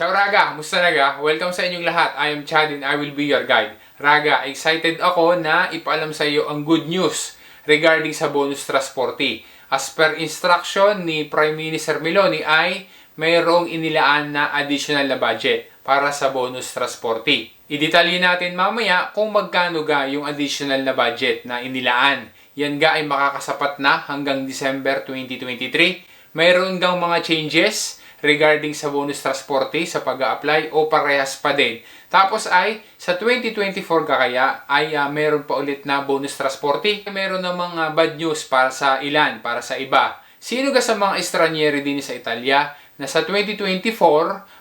Ciao Raga! Musta naga? Welcome sa inyong lahat. I am Chad and I will be your guide. Raga, excited ako na ipaalam sa iyo ang good news regarding sa bonus transporte. As per instruction ni Prime Minister Meloni ay mayroong inilaan na additional na budget para sa bonus transporte. Idetalye natin mamaya kung magkano ga yung additional na budget na inilaan. Yan ga ay makakasapat na hanggang December 2023. Mayroon gang mga changes regarding sa bonus transporte sa pag apply o parehas pa din. Tapos ay sa 2024 ka kaya ay uh, meron pa ulit na bonus transporte. Meron ng mga bad news para sa ilan, para sa iba. Sino ka sa mga estranyeri din sa Italia na sa 2024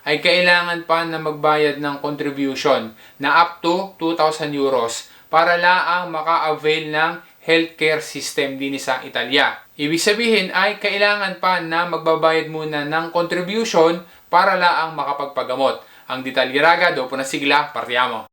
ay kailangan pa na magbayad ng contribution na up to 2,000 euros para laang maka-avail ng healthcare system din sa Italia. Ibig sabihin ay kailangan pa na magbabayad muna ng contribution para laang makapagpagamot. Ang detalye raga, dopo na sigla, partiamo.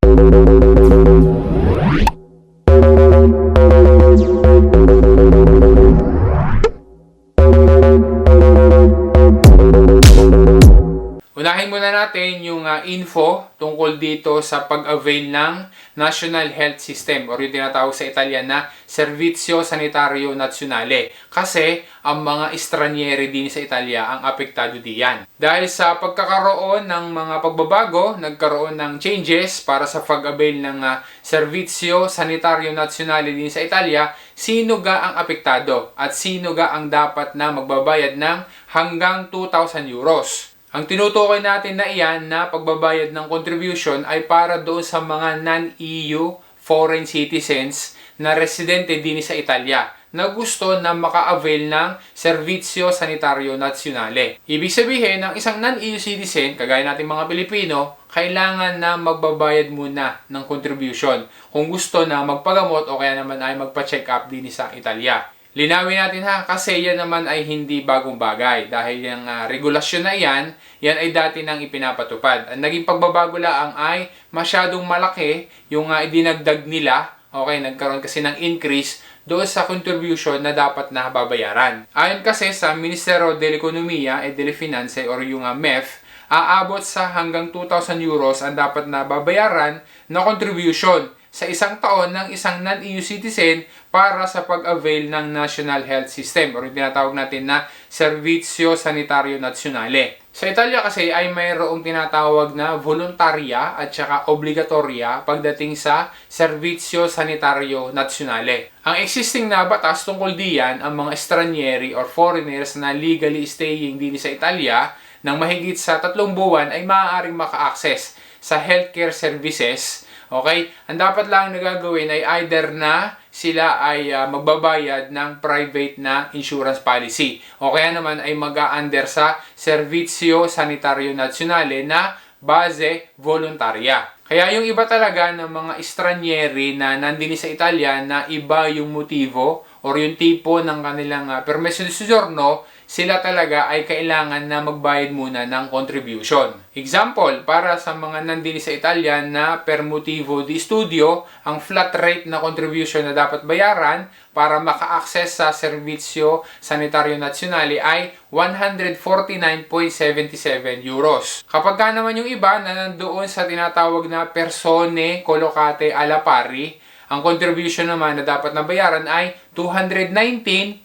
Muna natin yung uh, info tungkol dito sa pag-avail ng National Health System or yung tinatawag sa Italian na Servizio Sanitario Nazionale. Kasi ang mga estranyeri din sa Italia ang apektado diyan. Dahil sa pagkakaroon ng mga pagbabago, nagkaroon ng changes para sa pag-avail ng uh, Servizio Sanitario Nazionale din sa Italia, sino ga ang apektado at sino ga ang dapat na magbabayad ng hanggang 2,000 euros. Ang tinutukoy natin na iyan na pagbabayad ng contribution ay para doon sa mga non-EU foreign citizens na residente din sa Italia na gusto na maka-avail ng Servizio Sanitario Nazionale. Ibig sabihin, ng isang non-EU citizen, kagaya nating mga Pilipino, kailangan na magbabayad muna ng contribution kung gusto na magpagamot o kaya naman ay magpa-check up din sa Italia. Linawin natin ha, kasi yan naman ay hindi bagong bagay. Dahil yung uh, regulasyon na yan, yan ay dati nang ipinapatupad. Ang naging pagbabago lang ay masyadong malaki yung uh, idinagdag nila. Okay, nagkaroon kasi ng increase doon sa contribution na dapat na babayaran. Ayon kasi sa Ministero de Economia e delle Finanze or yung uh, MEF, aabot sa hanggang 2,000 euros ang dapat na babayaran na contribution sa isang taon ng isang non-EU citizen para sa pag-avail ng National Health System or yung tinatawag natin na Servizio Sanitario Nazionale. Sa Italia kasi ay mayroong tinatawag na voluntarya at saka obligatorya pagdating sa Servizio Sanitario Nazionale. Ang existing na batas tungkol diyan ang mga estranyeri or foreigners na legally staying din sa Italia ng mahigit sa tatlong buwan ay maaaring maka-access sa healthcare services Okay? Ang dapat lang na gagawin ay either na sila ay uh, magbabayad ng private na insurance policy. O kaya naman ay mag-under sa Servizio Sanitario Nazionale na base voluntarya. Kaya yung iba talaga ng mga estranyeri na nandini sa Italia na iba yung motivo or yung tipo ng kanilang uh, permesso di soggiorno, sila talaga ay kailangan na magbayad muna ng contribution. Example, para sa mga nandini sa Italia na per motivo di studio, ang flat rate na contribution na dapat bayaran para maka-access sa Servizio Sanitario Nazionale ay 149.77 euros. Kapag ka naman yung iba na nandoon sa tinatawag na persone colocate alla pari, ang contribution naman na dapat nabayaran ay 219.49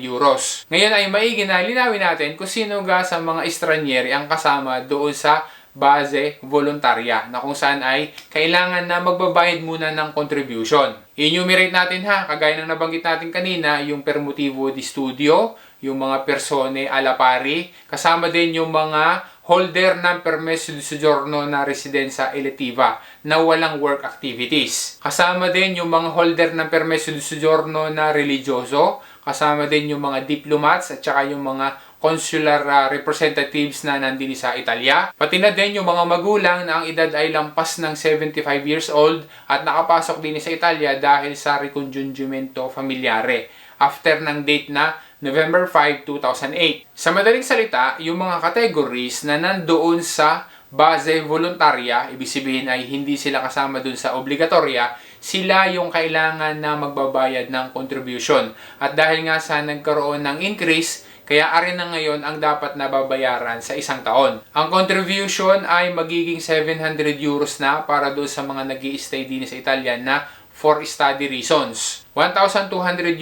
euros. Ngayon ay maigi na linawin natin kung sino ga sa mga estranyeri ang kasama doon sa base voluntarya na kung saan ay kailangan na magbabayad muna ng contribution. Enumerate natin ha, kagaya ng nabanggit natin kanina, yung per motivo di studio, yung mga persone alla pari, kasama din yung mga holder ng permesso di soggiorno na residenza elettiva na walang work activities. Kasama din yung mga holder ng permesso di soggiorno na religioso, kasama din yung mga diplomats at saka yung mga consular uh, representatives na nandini sa Italia. Pati na din yung mga magulang na ang edad ay lampas ng 75 years old at nakapasok din sa Italia dahil sa ricongiungimento familiare after ng date na November 5, 2008. Sa madaling salita, yung mga categories na nandoon sa base voluntarya, ibig sabihin ay hindi sila kasama dun sa obligatorya, sila yung kailangan na magbabayad ng contribution. At dahil nga sa nagkaroon ng increase, Kaya arin na ngayon ang dapat na babayaran sa isang taon. Ang contribution ay magiging 700 euros na para doon sa mga nag stay din sa Italia na for study reasons. 1,200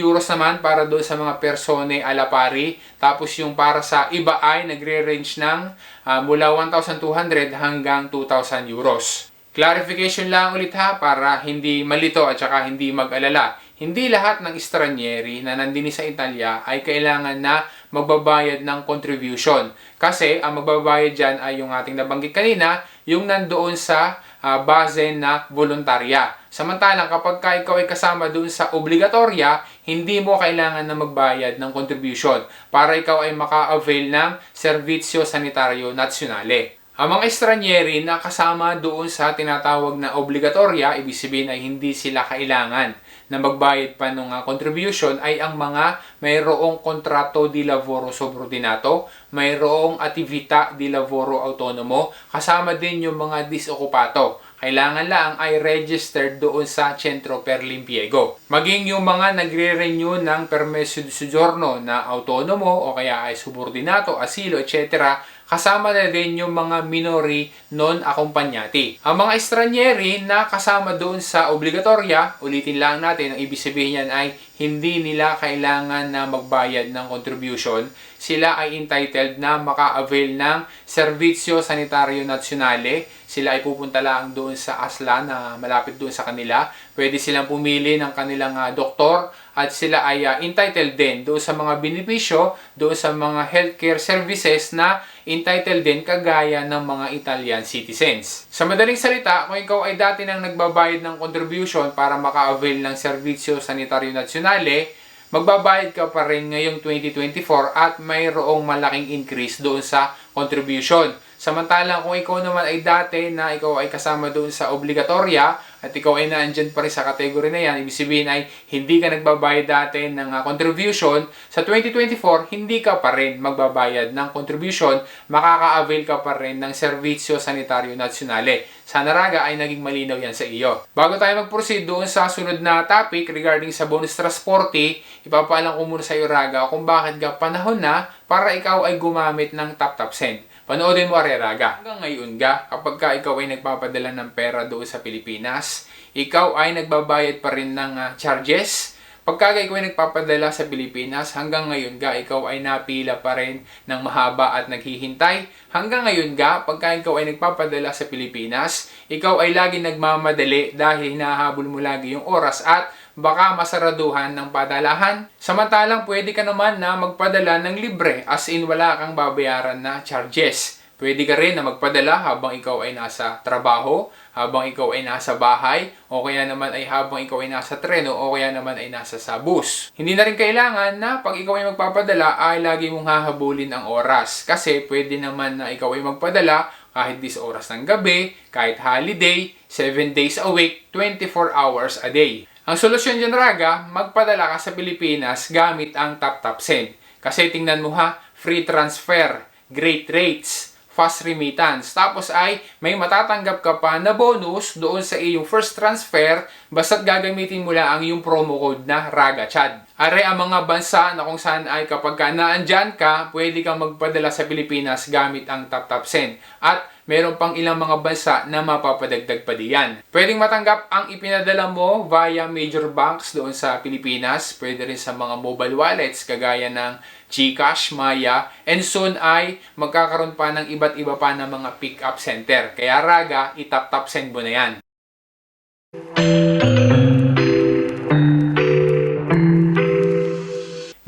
euros naman para doon sa mga persone ala pari. Tapos yung para sa iba ay nagre-range ng ah, mula 1,200 hanggang 2,000 euros. Clarification lang ulit ha para hindi malito at saka hindi mag-alala. Hindi lahat ng estranyeri na nandini sa Italia ay kailangan na magbabayad ng contribution. Kasi ang magbabayad dyan ay yung ating nabanggit kanina, yung nandoon sa ah, base na voluntarya. Samantalang kapag ka ikaw ay kasama doon sa obligatorya, hindi mo kailangan na magbayad ng contribution para ikaw ay maka-avail ng Servizio Sanitario Nazionale. Ang mga estranyeri na kasama doon sa tinatawag na obligatorya, ibig sabihin ay hindi sila kailangan na magbayad pa ng ah, contribution ay ang mga mayroong kontrato di lavoro subordinato, mayroong attività di lavoro autonomo, kasama din yung mga disokupato. Kailangan lang ay registered doon sa Centro per l'Impiego. Maging yung mga nagre-renew ng permesso di soggiorno na autonomo o kaya ay subordinato, asilo, etc. Kasama na din yung mga minori non accompagnati. Ang mga estranyeri na kasama doon sa obligatorya, ulitin lang natin, ang ibig sabihin yan ay hindi nila kailangan na magbayad ng contribution. Sila ay entitled na maka-avail ng Servizio Sanitario Nazionale. Sila ay pupunta lang doon sa ASLA na malapit doon sa kanila. Pwede silang pumili ng kanilang ah, doktor at sila ay ah, entitled din doon sa mga benepisyo, doon sa mga healthcare services na entitled din kagaya ng mga Italian citizens. Sa madaling salita, kung ikaw ay dati nang nagbabayad ng contribution para maka-avail ng Servizio Sanitario Nazionale, magbabayad ka pa rin ngayong 2024 at mayroong malaking increase doon sa contribution. Samantalang kung ikaw naman ay dati na ikaw ay kasama doon sa obligatorya at ikaw ay naandyan pa rin sa category na yan, ibig sabihin ay hindi ka nagbabayad dati ng ah, contribution, sa 2024, hindi ka pa rin magbabayad ng contribution, makaka-avail ka pa rin ng Servizio Sanitario Nazionale. Sana raga ay naging malinaw yan sa iyo. Bago tayo mag-proceed doon sa sunod na topic regarding sa bonus transporte, ipapaalam ko muna sa iyo raga kung bakit ka panahon na para ikaw ay gumamit ng TapTap Send. Panoodin mo Areraga. Hanggang ngayon ga, kapag ka ikaw ay nagpapadala ng pera doon sa Pilipinas, ikaw ay nagbabayad pa rin ng ah, charges. Pagka ikaw ay nagpapadala sa Pilipinas, hanggang ngayon ga, ikaw ay napila pa rin ng mahaba at naghihintay. Hanggang ngayon ga, pagka ikaw ay nagpapadala sa Pilipinas, ikaw ay lagi nagmamadali dahil hinahabol mo lagi yung oras at baka masaraduhan ng padalahan. Samantalang pwede ka naman na magpadala ng libre as in wala kang babayaran na charges. Pwede ka rin na magpadala habang ikaw ay nasa trabaho, habang ikaw ay nasa bahay, o kaya naman ay habang ikaw ay nasa treno, o kaya naman ay nasa sa bus. Hindi na rin kailangan na pag ikaw ay magpapadala ay lagi mong hahabulin ang oras. Kasi pwede naman na ikaw ay magpadala kahit 10 oras ng gabi, kahit holiday, 7 days a week, 24 hours a day. Ang solusyon dyan, Raga, magpadala ka sa Pilipinas gamit ang TapTap Send. Kasi tingnan mo ha, free transfer, great rates, fast remittance. Tapos ay may matatanggap ka pa na bonus doon sa iyong first transfer basta't gagamitin mo lang ang iyong promo code na RAGACHAD. Are ang mga bansa na kung saan ay kapag ka naandyan ka, pwede kang magpadala sa Pilipinas gamit ang TapTap Send. At meron pang ilang mga bansa na mapapadagdag pa diyan. Pwedeng matanggap ang ipinadala mo via major banks doon sa Pilipinas. Pwede rin sa mga mobile wallets kagaya ng GCash, Maya, and soon ay magkakaroon pa ng iba't iba pa na mga pick-up center. Kaya raga, itap-tap send mo na yan.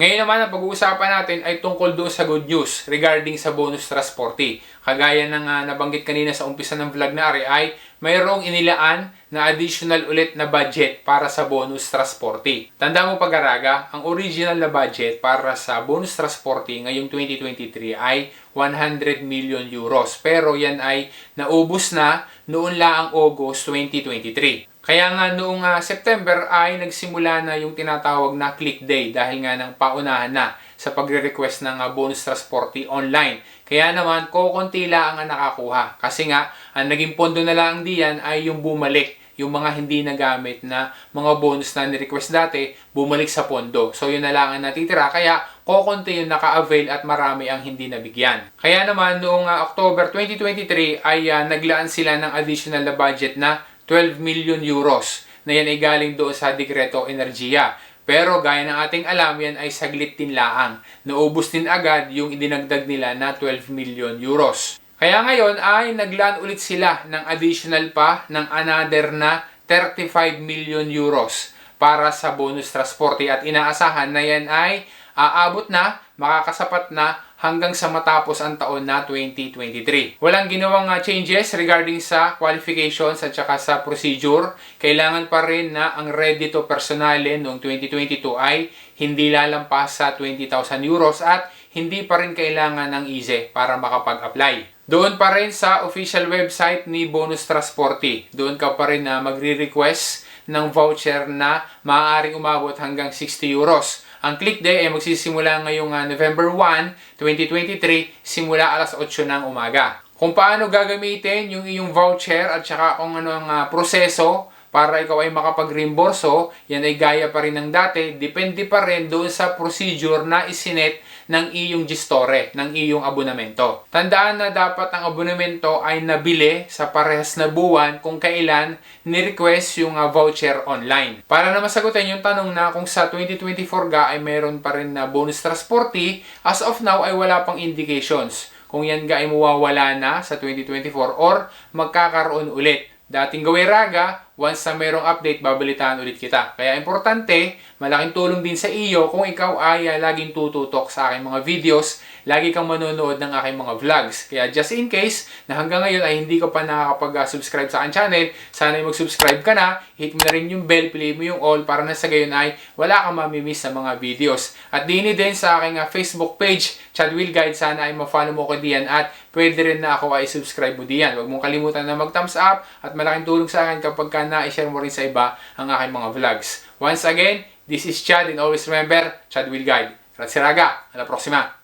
Ngayon naman, ang pag-uusapan natin ay tungkol doon sa good news regarding sa bonus transporte. Kagaya ng ah, nabanggit kanina sa umpisa ng vlog na ari ay mayroong inilaan na additional ulit na budget para sa bonus transporte. Tanda mo pag-araga, ang original na budget para sa bonus transporte ngayong 2023 ay 100 million euros. Pero yan ay naubos na noon lang ang August 2023. Kaya nga noong ah, September ay nagsimula na yung tinatawag na click day dahil nga ng paunahan na sa pagre-request ng ah, bonus transporte online. Kaya naman, kukunti lang ang nakakuha. Kasi nga, ang naging pondo na lang diyan ay yung bumalik yung mga hindi nagamit na mga bonus na ni-request dati, bumalik sa pondo. So yun na lang ang natitira, kaya kokonti yung naka-avail at marami ang hindi nabigyan. Kaya naman noong ah, October 2023 ay ah, naglaan sila ng additional na budget na 12 million euros na yan ay galing doon sa Dekreto Energia. Pero gaya ng ating alam, yan ay saglit din laang. Naubos din agad yung idinagdag nila na 12 million euros. Kaya ngayon ay naglaan ulit sila ng additional pa ng another na 35 million euros para sa bonus transporte at inaasahan na yan ay aabot na, makakasapat na hanggang sa matapos ang taon na 2023. Walang ginawang ah, changes regarding sa qualifications at saka sa procedure. Kailangan pa rin na ang ready to personale noong 2022 ay hindi lalampas sa 20,000 euros at hindi pa rin kailangan ng EZE para makapag-apply. Doon pa rin sa official website ni Bonus Transporte. Doon ka pa rin na magre-request ng voucher na maaaring umabot hanggang 60 euros. Ang click day ay magsisimula ngayong ah, November 1, 2023, simula alas 8 ng umaga. Kung paano gagamitin yung iyong voucher at saka kung ano ang ah, proseso para ikaw ay makapag-reimborso, yan ay gaya pa rin ng dati, depende pa rin doon sa procedure na isinet ng iyong gestore, ng iyong abonamento. Tandaan na dapat ang abonamento ay nabili sa parehas na buwan kung kailan ni-request yung ah, voucher online. Para na masagutin yung tanong na kung sa 2024 ga ay meron pa rin na bonus transporte, as of now ay wala pang indications kung yan ga ay mawawala na sa 2024 or magkakaroon ulit. Dating gawin raga, once na mayroong update, babalitaan ulit kita. Kaya importante, malaking tulong din sa iyo kung ikaw ay ah, laging tututok sa aking mga videos, lagi kang manonood ng aking mga vlogs. Kaya just in case na hanggang ngayon ay hindi ka pa nakakapag-subscribe sa aking channel, sana ay mag-subscribe ka na, hit mo na rin yung bell, play mo yung all para na sa gayon ay wala kang mamimiss sa mga videos. At dini din sa aking ah, Facebook page, Chad Will Guide, sana ay ma-follow mo ko diyan at pwede rin na ako ay subscribe mo diyan. Huwag mong kalimutan na mag-thumbs up at malaking tulong sa akin kapag ka na-share mo rin sa iba ang aking mga vlogs. Once again, this is Chad and always remember, Chad Will Guide. Grazie raga, alla prossima!